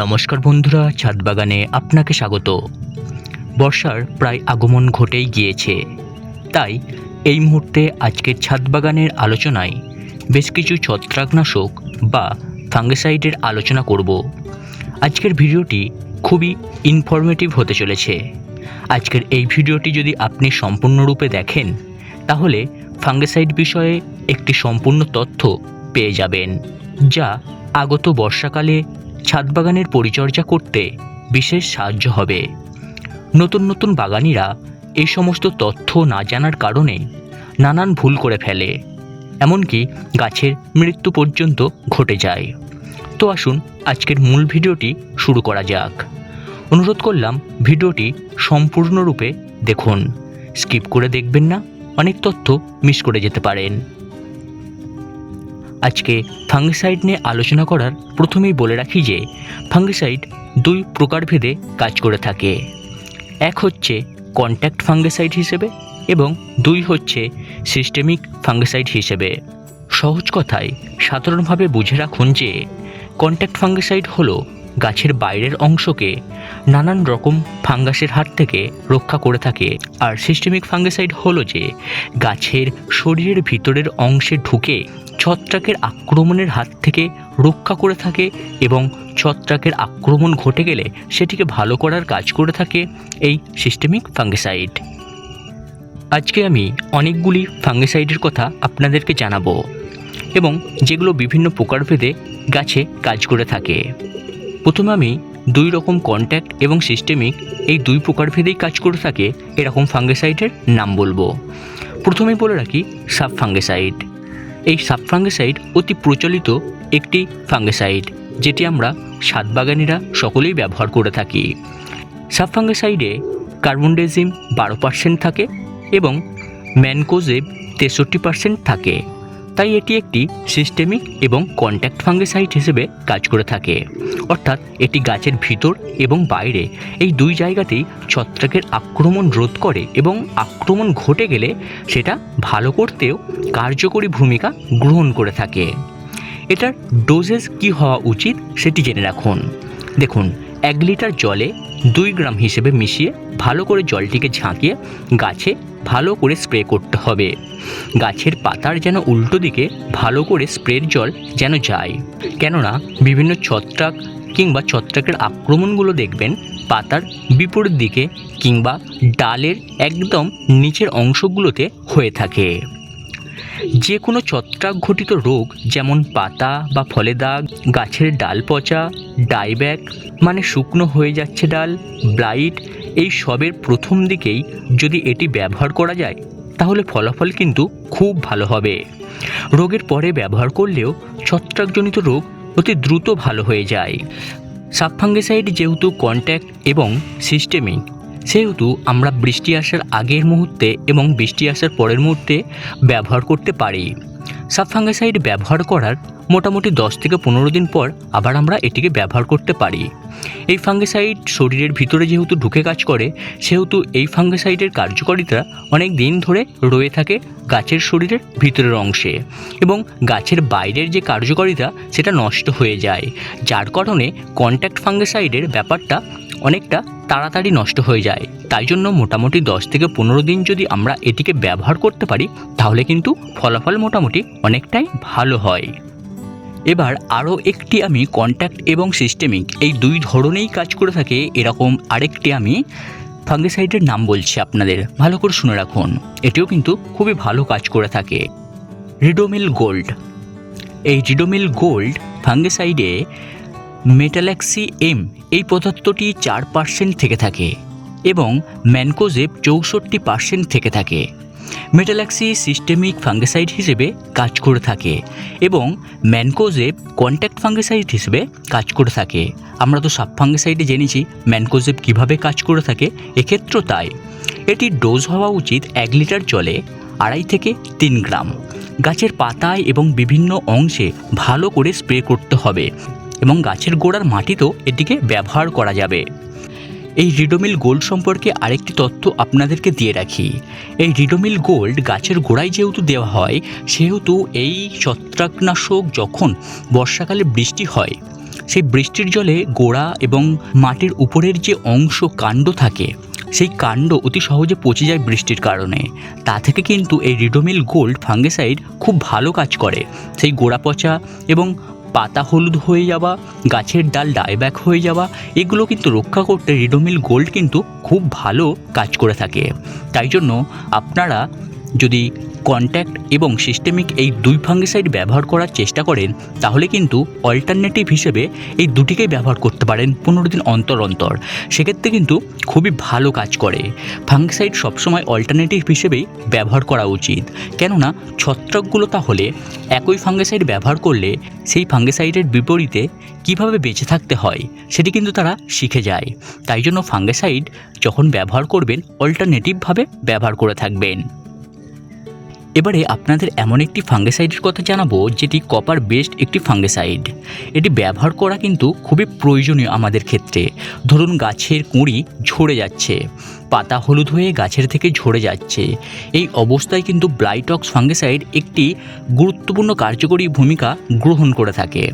নমস্কার বন্ধুরা ছাদ বাগানে আপনাকে স্বাগত। বর্ষার প্রায় আগমন ঘটেই গিয়েছে। তাই এই মুহূর্তে আজকের ছাদ বাগানের আলোচনায় বেশ কিছু ছত্রাকনাশক বা ফাঙ্গিসাইডের আলোচনা করব। আজকের ভিডিওটি খুবই ইনফরমেটিভ হতে চলেছে। আজকের এই ভিডিওটি যদি আপনি সম্পূর্ণরূপে দেখেন, তাহলে ফাঙ্গিসাইড বিষয়ে একটি সম্পূর্ণ তথ্য পেয়ে যাবেন, যা আগত বর্ষাকালে ছাদ বাগানের পরিচর্যা করতে বিশেষ সাহায্য হবে। নতুন নতুন বাগানিরা এই সমস্ত তথ্য না জানার কারণে নানান ভুল করে ফেলে, এমনকি গাছের মৃত্যু পর্যন্ত ঘটে যায়। তো আসুন আজকের মূল ভিডিওটি শুরু করা যাক। অনুরোধ করলাম ভিডিওটি সম্পূর্ণরূপে দেখুন। স্কিপ করে দেখবেন না, অনেক তথ্য মিস করে যেতে পারেন। আজকে ফাঙ্গিসাইড নিয়ে আলোচনা করার প্রথমেই বলে রাখি যে ফাঙ্গিসাইড দুই প্রকারভেদে কাজ করে থাকে। এক হচ্ছে কন্ট্যাক্ট ফাঙ্গিসাইড হিসেবে এবং দুই হচ্ছে সিস্টেমিক ফাঙ্গিসাইড হিসেবে। সহজ কথায় সাধারণভাবে বুঝে রাখুন যে কন্ট্যাক্ট ফাঙ্গিসাইড হলো গাছের বাইরের অংশকে নানান রকম ফাঙ্গাসের হাত থেকে রক্ষা করে থাকে। আর সিস্টেমিক ফাঙ্গিসাইড হলো যে, গাছের শরীরের ভিতরের অংশে ঢুকে ছত্রাকের আক্রমণের হাত থেকে রক্ষা করে থাকে এবং ছত্রাকের আক্রমণ ঘটে গেলে সেটিকে ভালো করার কাজ করে থাকে এই সিস্টেমিক ফাঙ্গিসাইড আজকে আমি অনেকগুলি ফাঙ্গিসাইডের কথা আপনাদেরকে জানাব এবং যেগুলো বিভিন্ন প্রকারভেদে গাছে কাজ করে থাকে। প্রথমে আমি দুই রকম কন্ট্যাক্ট এবং সিস্টেমিক এই দুই প্রকারভেদেই কাজ করে থাকে এরকম ফাঙ্গিসাইডের নাম বলব। প্রথমেই বলে রাখি সাব ফাঙ্গিসাইড এই সাব ফাঙ্গিসাইড অতি প্রচলিত একটি ফাঙ্গিসাইড যেটি আমরা সাত বাগানিরা সকলেই ব্যবহার করে থাকি। সাব ফাঙ্গিসাইডে কার্বনডেজিম বারো পার্সেন্ট থাকে এবং ম্যানকোজেব তেষট্টি পার্সেন্ট থাকে। তাই এটি একটি সিস্টেমিক এবং কন্ট্যাক্ট ফাঙ্গিসাইড হিসেবে কাজ করে থাকে। অর্থাৎ এটি গাছের ভিতর এবং বাইরে, এই দুই জায়গাতেই ছত্রাকের আক্রমণ রোধ করে এবং আক্রমণ ঘটে গেলে সেটা ভালো করতেও কার্যকরী ভূমিকা গ্রহণ করে থাকে। এটার ডোজেস কি হওয়া উচিত সেটি জেনে রাখুন। দেখুন, এক লিটার জলে দুই গ্রাম হিসেবে মিশিয়ে ভালো করে জলটিকে ঝাঁকিয়ে গাছে ভালো করে স্প্রে করতে হবে। গাছের পাতার যেন উল্টো দিকে ভালো করে স্প্রের জল যেন যায়। কেননা বিভিন্ন ছত্রাক কিংবা ছত্রাকের আক্রমণগুলো দেখবেন পাতার বিপরীত দিকে কিংবা ডালের একদম নিচের অংশগুলোতে হয়ে থাকে। যে কোনো ছত্রাক ঘটিত রোগ, যেমন পাতা বা ফলে দাগ, গাছের ডাল পচা, ডাইব্যাক মানে শুকনো হয়ে যাচ্ছে ডাল, ব্লাইট, এই সবের প্রথম দিকেই যদি এটি ব্যবহার করা যায়, তাহলে ফলাফল কিন্তু খুব ভালো হবে। রোগের পরে ব্যবহার করলেও ছত্রাকজনিত রোগ অতি দ্রুত ভালো হয়ে যায়। সাবফাঙ্গিসাইড যেহেতু কন্ট্যাক্ট এবং সিস্টেমিক সেহেতু আমরা বৃষ্টি আসার আগের মুহূর্তে এবং বৃষ্টি আসার পরের মুহূর্তে ব্যবহার করতে পারি। সাবফাঙ্গিসাইড ব্যবহার করার মোটামুটি দশ থেকে পনেরো দিন পর আবার আমরা এটিকে ব্যবহার করতে পারি। এই ফাঙ্গিসাইড শরীরের ভিতরে যেহেতু ঢুকে কাজ করে, সেহেতু এই ফাঙ্গিসাইডের কার্যকারিতা অনেক দিন ধরে রয়ে থাকে গাছের শরীরের ভিতরের অংশে এবং গাছের বাইরের যে কার্যকারিতা সেটা নষ্ট হয়ে যায়। যার কারণে কন্ট্যাক্ট ফাঙ্গিসাইডের ব্যাপারটা অনেকটা তাড়াতাড়ি নষ্ট হয়ে যায়। তাই জন্য মোটামুটি দশ থেকে পনেরো দিন যদি আমরা এটিকে ব্যবহার করতে পারি, তাহলে কিন্তু ফলাফল মোটামুটি অনেকটাই ভালো হয়। এবার আরও একটি আমি কন্ট্যাক্ট এবং সিস্টেমিক এই দুই ধরনেই কাজ করে থাকে, এরকম আরেকটি আমি ফাঙ্গিসাইডের নাম বলছি আপনাদের। ভালো করে শুনে রাখুন। এটিও কিন্তু খুবই ভালো কাজ করে থাকে। রিডোমিল গোল্ড এই রিডোমিল গোল্ড ফাঙ্গিসাইডে মেটাল্যাক্সি এম এই পদার্থটি চার পার্সেন্ট থেকে থাকে এবং ম্যানকোজেব চৌষট্টি পার্সেন্ট থেকে থাকে। মেটাল্যাক্সি সিস্টেমিক ফাঙ্গিসাইড হিসেবে কাজ করে থাকে এবং ম্যানকোজেব কন্ট্যাক্ট ফাঙ্গিসাইড হিসেবে কাজ করে থাকে। আমরা তো সাব ফাঙ্গিসাইডে জেনেছি ম্যানকোজেব কীভাবে কাজ করে থাকে, এক্ষেত্রেও তাই। এটির ডোজ হওয়া উচিত এক লিটার জলে আড়াই থেকে তিন গ্রাম। গাছের পাতায় এবং বিভিন্ন অংশে ভালো করে স্প্রে করতে হবে। এবং গাছের গোড়ার মাটিতেও এটিকে ব্যবহার করা যাবে। এই রিডোমিল গোল্ড সম্পর্কে আরেকটি তথ্য আপনাদেরকে দিয়ে রাখি। এই রিডোমিল গোল্ড গাছের গোড়ায় যেহেতু দেওয়া হয়, সেহেতু এই ছত্রাকনাশক যখন বর্ষাকালে বৃষ্টি হয়, সেই বৃষ্টির জলে গোড়া এবং মাটির উপরের যে অংশ কাণ্ড থাকে, সেই কাণ্ড অতি সহজে পচে যায় বৃষ্টির কারণে। তা থেকে কিন্তু এই রিডোমিল গোল্ড ফাঙ্গেসাইড খুব ভালো কাজ করে। সেই গোড়া পচা এবং পাতা হলুদ হয়ে যাওয়া, গাছের ডাল ডাইব্যাক হয়ে যাওয়া, এগুলো কিন্তু রক্ষা করতে রিডোমিল গোল্ড কিন্তু খুব ভালো কাজ করে থাকে। তাই জন্য আপনারা যদি কন্ট্যাক্ট এবং সিস্টেমিক এই দুই ফাঙ্গিসাইড ব্যবহার করার চেষ্টা করেন, তাহলে কিন্তু অল্টারনেটিভ হিসেবে এই দুটিকেই ব্যবহার করতে পারেন পনেরো দিন অন্তর অন্তর। সেক্ষেত্রে কিন্তু খুবই ভালো কাজ করে। ফাঙ্গিসাইড সবসময় অল্টারনেটিভ হিসেবেই ব্যবহার করা উচিত। কেননা ছত্রাকগুলো তাহলে একই ফাঙ্গিসাইড ব্যবহার করলে সেই ফাঙ্গিসাইডের বিপরীতে কীভাবে বেঁচে থাকতে হয়, সেটি কিন্তু তারা শিখে যায়। তাই জন্য ফাঙ্গিসাইড যখন ব্যবহার করবেন অল্টারনেটিভভাবে ব্যবহার করে থাকবেন। এবারে আপনাদের এমন একটি ফাঙ্গিসাইডের কথা জানাব, যেটি কপার বেস্ট একটি ফাঙ্গেসাইড। এটি ব্যবহার করা কিন্তু খুবই প্রয়োজনীয় আমাদের ক্ষেত্রে। ধরুন গাছের কুঁড়ি ঝরে যাচ্ছে, পাতা হলুদ হয়ে গাছের থেকে ঝরে যাচ্ছে। এই অবস্থায় কিন্তু ব্লাইটক্স ফাঙ্গিসাইড একটি গুরুত্বপূর্ণ কার্যকরী ভূমিকা গ্রহণ করে থাকে।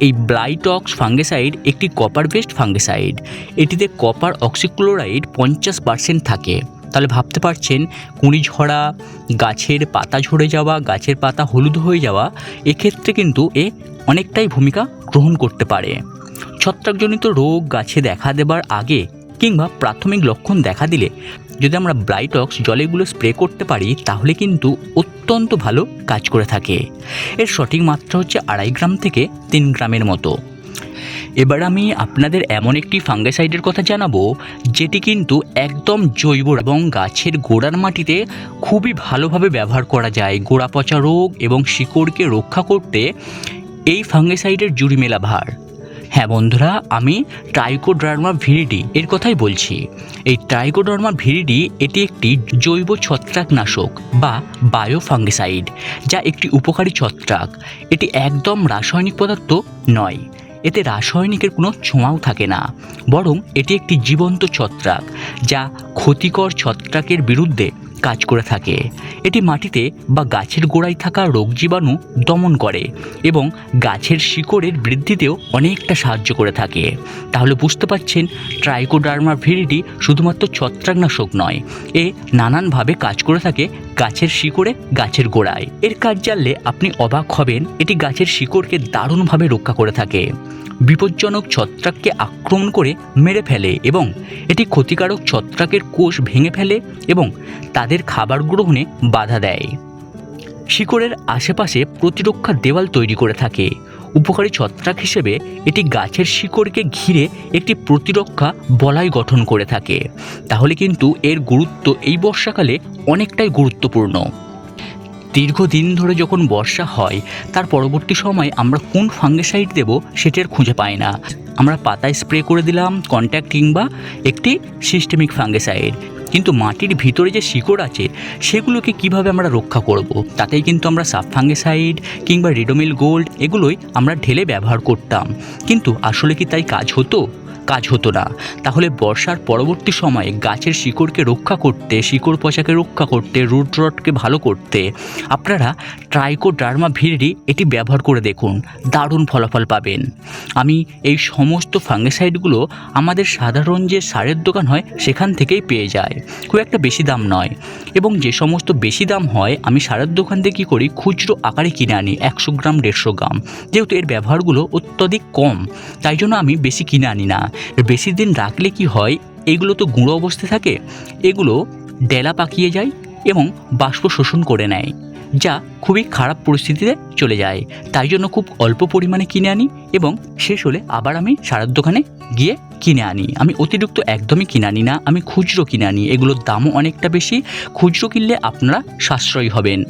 এই ব্লাইটক্স ফাঙ্গিসাইড একটি কপার বেস্ট ফাঙ্গিসাইড। এটিতে কপার অক্সিক্লোরাইড পঞ্চাশ পার্সেন্ট থাকে। তাহলে ভাবতে পারছেন কুঁড়ি ঝরা গাছের পাতা ঝরে যাওয়া, গাছের পাতা হলুদ হয়ে যাওয়া, এক্ষেত্রে কিন্তু এ অনেকটাই ভূমিকা গ্রহণ করতে পারে। ছত্রাকজনিত রোগ গাছে দেখা দেবার আগে কিংবা প্রাথমিক লক্ষণ দেখা দিলে যদি আমরা ব্রাইটক্স জলেগুলো স্প্রে করতে পারি, তাহলে কিন্তু অত্যন্ত ভালো কাজ করে থাকে। এর সঠিক মাত্রা হচ্ছে আড়াই গ্রাম থেকে তিন গ্রামের মতো। এবার আমি আপনাদের এমন একটি ফাঙ্গিসাইডের কথা জানাব, যেটি কিন্তু একদম জৈব এবং গাছের গোড়ার মাটিতে খুবই ভালোভাবে ব্যবহার করা যায়। গোড়া পচা রোগ এবং শিকড়কে রক্ষা করতে এই ফাঙ্গিসাইডের জুড়ি মেলা ভার। হ্যাঁ বন্ধুরা, আমি ট্রাইকোডার্মা ভিরিডি এর কথাই বলছি। এই ট্রাইকোডার্মা ভিরিডি এটি একটি জৈব ছত্রাকনাশক বা বায়োফাঙ্গিসাইড যা একটি উপকারী ছত্রাক। এটি একদম রাসায়নিক পদার্থ নয় এতে রাসায়নিকের কোনো ছোঁয়াও থাকে না, বরং এটি একটি জীবন্ত ছত্রাক, যা ক্ষতিকর ছত্রাকের বিরুদ্ধে কাজ করে থাকে। এটি মাটিতে বা গাছের গোড়ায় থাকা রোগ জীবাণু দমন করে এবং গাছের শিকড়ের বৃদ্ধিতেও অনেকটা সাহায্য করে থাকে। তাহলে বুঝতে পারছেন ট্রাইকোডার্মা ভিরিডি শুধুমাত্র ছত্রাকনাশক নয়, এ নানানভাবে কাজ করে থাকে গাছের শিকড়ে, গাছের গোড়ায়। এর কাজ জানলে আপনি অবাক হবেন, এটি গাছের শিকড়কে দারুণভাবে রক্ষা করে থাকে। বিপজ্জনক ছত্রাককে আক্রমণ করে মেরে ফেলে এবং এটি ক্ষতিকারক ছত্রাকের কোষ ভেঙে ফেলে এবং তাদের খাবার গ্রহণে বাধা দেয়। শিকড়ের আশেপাশে প্রতিরক্ষা দেওয়াল তৈরি করে থাকে। উপকারী ছত্রাক হিসেবে এটি গাছের শিকড়কে ঘিরে একটি প্রতিরক্ষা বলয় গঠন করে থাকে। তাহলে কিন্তু এর গুরুত্ব এই বর্ষাকালে অনেকটাই গুরুত্বপূর্ণ। দীর্ঘদিন ধরে যখন বর্ষা হয়, তার পরবর্তী সময় আমরা কোন ফাঙ্গিসাইড দেব সেটার খুঁজে পাই না। আমরা পাতায় স্প্রে করে দিলাম, কন্ট্যাক্ট কিংবা একটি সিস্টেমিক ফাঙ্গিসাইড। কিন্তু মাটির ভিতরে যে শিকড় আছে, সেগুলোকে কীভাবে আমরা রক্ষা করব। তাতেই কিন্তু আমরা সাব ফাঙ্গিসাইড কিংবা রিডোমিল গোল্ড এগুলোই আমরা ঢেলে ব্যবহার করতাম। কিন্তু আসলে কি তাই কাজ হতো? কাজ হতো না। তাহলে বর্ষার পরবর্তী সময়ে গাছের শিকড়কে রক্ষা করতে, শিকড় পচাকে রক্ষা করতে, রুট রটকে ভালো করতে আপনারা ট্রাইকোডার্মা ভিড়ি এটি ব্যবহার করে দেখুন। দারুণ ফলাফল পাবেন। আমি এই সমস্ত ফাঙ্গিসাইডগুলো আমাদের সাধারণ যে সারের দোকান হয় সেখান থেকেই পেয়ে যায় খুব একটা বেশি দাম নয়। এবং যে সমস্ত বেশি দাম হয়, আমি সারের দোকান থেকে কী করি? খুচরো আকারে কিনে আনি, একশো গ্রাম, দেড়শো গ্রাম। যেহেতু এর ব্যবহারগুলো অত্যধিক কম, তাই জন্য আমি বেশি কিনে আনি না। বেশি দিন রাখলে কি হয়? এগুলো তো গুঁড়ো অবস্থায় থাকে। এগুলো ডেলা পাকিয়ে যায় এবং বাষ্প শোষণ করে নেয়, যা খুবই খারাপ পরিস্থিতিতে চলে যায়। তাই জন্য খুব অল্প পরিমাণে কিনে আনি এবং শেষ হলে আবার আমি সারার দোকানে গিয়ে কিনে আনি। আমি অতিরিক্ত একদমই কিনে আনি না। আমি খুচরো কিনে আনি। এগুলোর দামও অনেকটা বেশি। খুচরো কিনলে আপনারা সাশ্রয়ী হবেন।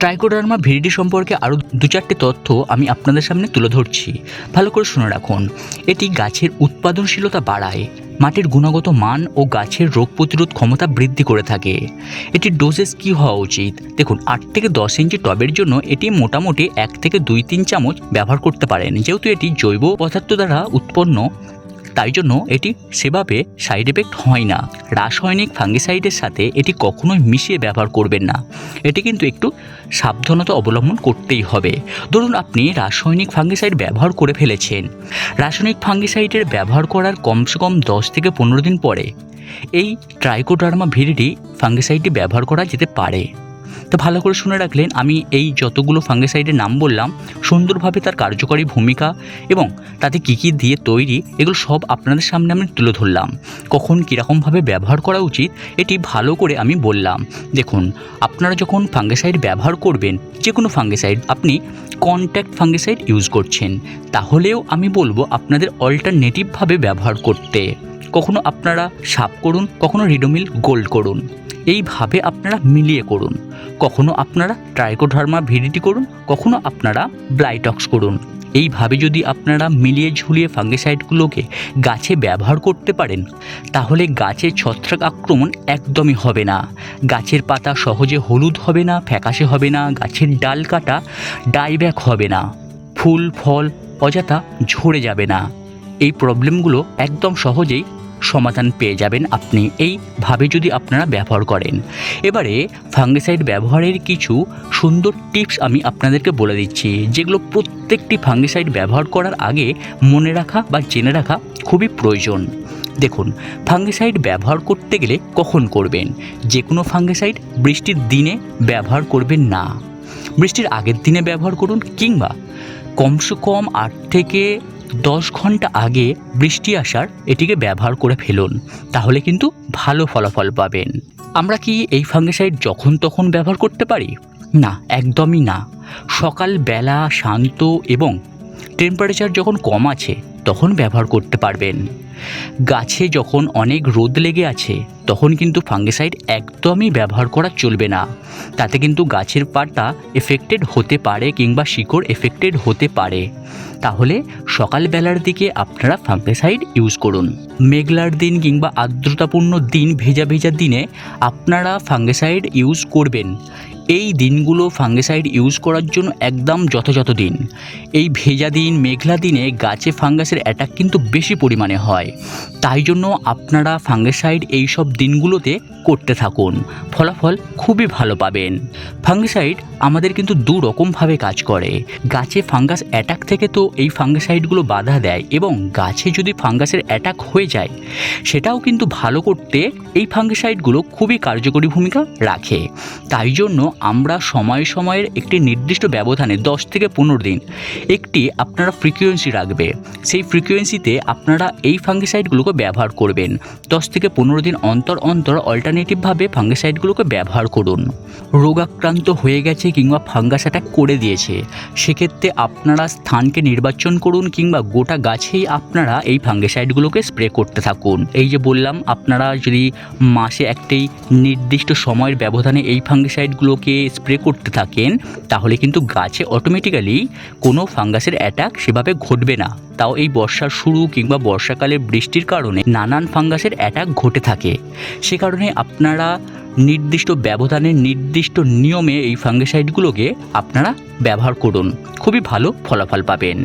ট্রাইকোডার্মা ভিরিডি সম্পর্কে আরও দু চারটে তথ্য আমি আপনাদের সামনে তুলে ধরছি। ভালো করে শুনে রাখুন। এটি গাছের উৎপাদনশীলতা বাড়ায়, মাটির গুণগত মান ও গাছের রোগ প্রতিরোধ ক্ষমতা বৃদ্ধি করে থাকে। এটির ডোজেস কী হওয়া উচিত? দেখুন, আট থেকে দশ ইঞ্চি টবের জন্য এটি মোটামুটি এক থেকে দুই, তিন চামচ ব্যবহার করতে পারেন। যেহেতু এটি জৈব পদার্থ দ্বারা উৎপন্ন তাই জন্য এটি সেভাবে সাইড এফেক্ট হয় না। রাসায়নিক ফাঙ্গিসাইডের সাথে এটি কখনোই মিশিয়ে ব্যবহার করবেন না। এটি কিন্তু একটু সাবধানতা অবলম্বন করতেই হবে। ধরুন আপনি রাসায়নিক ফাঙ্গিসাইড ব্যবহার করে ফেলেছেন। রাসায়নিক ফাঙ্গিসাইডের ব্যবহার করার কমসে কম দশ থেকে পনেরো দিন পরে এই ট্রাইকোডার্মা ভিরিডি ফাঙ্গিসাইডটি ব্যবহার করা যেতে পারে। তো ভালো করে শুনে রাখলেন, আমি এই যতগুলো ফাঙ্গিসাইডের নাম বললাম, সুন্দরভাবে তার কার্যকরী ভূমিকা এবং তাতে কী কী দিয়ে তৈরি, এগুলো সব আপনাদের সামনে আমি তুলে ধরলাম। কখন কীরকমভাবে ব্যবহার করা উচিত, এটি ভালো করে আমি বললাম। দেখুন, আপনারা যখন ফাঙ্গিসাইড ব্যবহার করবেন যে কোনো ফাঙ্গিসাইড, আপনি কন্ট্যাক্ট ফাঙ্গিসাইড ইউজ করছেন, তাহলেও আমি বলব আপনাদের অল্টারনেটিভভাবে ব্যবহার করতে। কখনো আপনারা সাপ করুন, কখনো রিডোমিল গোল্ড করুন। এইভাবে আপনারা মিলিয়ে করুন। কখনো আপনারা ট্রাইকোডার্মা ভিডিটি করুন, কখনো আপনারা ব্লাইটক্স করুন। এইভাবে যদি আপনারা মিলিয়ে ঝুলিয়ে ফাঙ্গিসাইডগুলোকে গাছে ব্যবহার করতে পারেন, তাহলে গাছের ছত্রাক আক্রমণ একদমই হবে না। গাছের পাতা সহজে হলুদ হবে না, ফ্যাকাশে হবে না, গাছের ডাল কাটা ডাইব্যাক হবে না। ফুল, ফল, অযথা ঝরে যাবে না। এই প্রবলেমগুলো একদম সহজেই সমাধান পেয়ে যাবেন আপনি। এইভাবে যদি আপনারা ব্যবহার করেন। এবারে ফাঙ্গিসাইড ব্যবহারের কিছু সুন্দর টিপস আমি আপনাদেরকে বলে দিচ্ছি, যেগুলো প্রত্যেকটি ফাঙ্গিসাইড ব্যবহার করার আগে মনে রাখা বা জেনে রাখা খুবই প্রয়োজন। দেখুন ফাঙ্গিসাইড ব্যবহার করতে গেলে কখন করবেন? যে কোনো ফাঙ্গিসাইড বৃষ্টির দিনে ব্যবহার করবেন না। বৃষ্টির আগের দিনে ব্যবহার করুন কিংবা কমসে কম আট থেকে দশ ঘণ্টা আগে বৃষ্টি আসার এটিকে ব্যবহার করে ফেলুন, তাহলে কিন্তু ভালো ফলাফল পাবেন। আমরা কি এই ফাঙ্গিসাইড যখন তখন ব্যবহার করতে পারি? না, একদমই না। সকাল বেলা শান্ত এবং টেম্পারেচার যখন কম আছে, তখন ব্যবহার করতে পারবেন। গাছে যখন অনেক রোদ লেগে আছে, তখন কিন্তু ফাঙ্গিসাইড একদমই ব্যবহার করা চলবে না। তাতে কিন্তু গাছের পাতা এফেক্টেড হতে পারে কিংবা শিকড় এফেক্টেড হতে পারে। তাহলে সকালবেলার দিকে আপনারা ফাঙ্গিসাইড ইউজ করুন। মেঘলার দিন কিংবা আর্দ্রতাপূর্ণ দিন, ভেজা ভেজা দিনে আপনারা ফাঙ্গিসাইড ইউজ করবেন। এই দিনগুলো ফাঙ্গিসাইড ইউজ করার জন্য একদম যথাযথ দিন। এই ভেজা দিন, মেঘলা দিনে গাছে ফাঙ্গাসের অ্যাটাক কিন্তু বেশি পরিমাণে হয়। তাই জন্য আপনারা ফাঙ্গিসাইড এই সব দিনগুলোতে করতে থাকুন। ফলাফল খুবই ভালো পাবেন। ফাঙ্গিসাইড আমাদের কিন্তু দু রকমভাবে কাজ করে। গাছে ফাঙ্গাস অ্যাটাক থেকে তো এই ফাঙ্গিসাইডগুলো বাধা দেয় এবং গাছে যদি ফাঙ্গাসের অ্যাটাক হয়ে যায়, সেটাও কিন্তু ভালো করতে এই ফাঙ্গিসাইডগুলো খুবই কার্যকরী ভূমিকা রাখে। তাই জন্য আমরা সময়ে সময়ের একটি নির্দিষ্ট ব্যবধানে দশ থেকে পনেরো দিন একটি আপনারা ফ্রিকোয়েন্সি রাখবে। সেই ফ্রিকোয়েন্সিতে আপনারা এই ফাঙ্গিসাইডগুলোকে ব্যবহার করবেন। দশ থেকে পনেরো দিন অন্তর অন্তর অল্টারনেটিভভাবে ফাঙ্গিসাইডগুলোকে ব্যবহার করুন। রোগাক্রান্ত হয়ে গেছে কিংবা ফাঙ্গাস অ্যাটাক করে দিয়েছে। সেক্ষেত্রে আপনারা স্থানকে নির্বাচন করুন কিংবা গোটা গাছেই আপনারা এই ফাঙ্গিসাইডগুলোকে স্প্রে করতে থাকুন। এই যে বললাম, আপনারা যদি মাসে একটি নির্দিষ্ট সময়ের ব্যবধানে এই ফাঙ্গিসাইডগুলোকে স্প্রে করতে থাকেন, তাহলে কিন্তু গাছে অটোমেটিক্যালি কোনো ফাঙ্গাসের অ্যাটাক সেভাবে ঘটবে না। তাও এই বর্ষার শুরু কিংবা বর্ষাকালে বৃষ্টির কারণে নানান ফাঙ্গাসের অ্যাটাক ঘটে থাকে। সে কারণে আপনারা নির্দিষ্ট ব্যবধানে নির্দিষ্ট নিয়মে এই ফাঙ্গিসাইডগুলোকে আপনারা ব্যবহার করুন। খুবই ভালো ফলাফল পাবেন।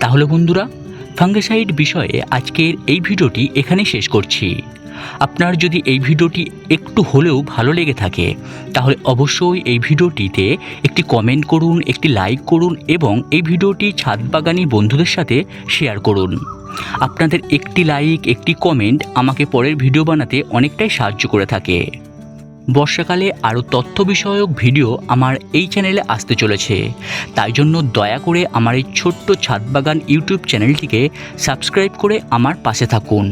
তাহলে বন্ধুরা ফাঙ্গিসাইড বিষয়ে আজকের এই ভিডিওটি এখানেই শেষ করছি। আপনার যদি এই ভিডিওটি একটু হলেও ভালো লেগে থাকে, তাহলে অবশ্যই এই ভিডিওটিতে একটি কমেন্ট করুন, একটি লাইক করুন এবং এই ভিডিওটি ছাদ বাগানি বন্ধুদের সাথে শেয়ার করুন। আপনাদের একটি লাইক একটি কমেন্ট আমাকে পরের ভিডিও বানাতে অনেকটাই সাহায্য করে থাকে। বর্ষাকালে আরও তথ্য বিষয়ক ভিডিও আমার এই চ্যানেলে আসতে চলেছে। তাই জন্য দয়া করে আমার এই ছোট্ট ছাদ বাগান ইউটিউব চ্যানেলটিকে সাবস্ক্রাইব করে আমার পাশে থাকুন।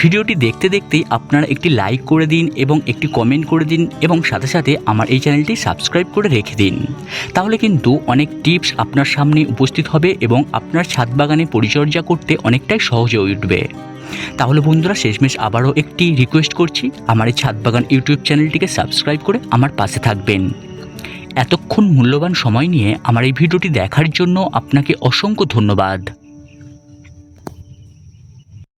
ভিডিওটি দেখতে দেখতেই আপনারা একটি লাইক করে দিন এবং একটি কমেন্ট করে দিন এবং সাথে সাথে আমার এই চ্যানেলটি সাবস্ক্রাইব করে রেখে দিন। তাহলে কিন্তু অনেক টিপস আপনার সামনে উপস্থিত হবে এবং আপনার ছাদ বাগানে পরিচর্যা করতে অনেকটাই সহজ হয়ে উঠবে। তাহলে বন্ধুরা, শেষমেশ আবারও একটি রিকোয়েস্ট করছি, আমার এই ছাদ বাগান ইউটিউব চ্যানেলটিকে সাবস্ক্রাইব করে আমার পাশে থাকবেন। এতক্ষণ মূল্যবান সময় নিয়ে আমার এই ভিডিওটি দেখার জন্য আপনাকে অসংখ্য ধন্যবাদ।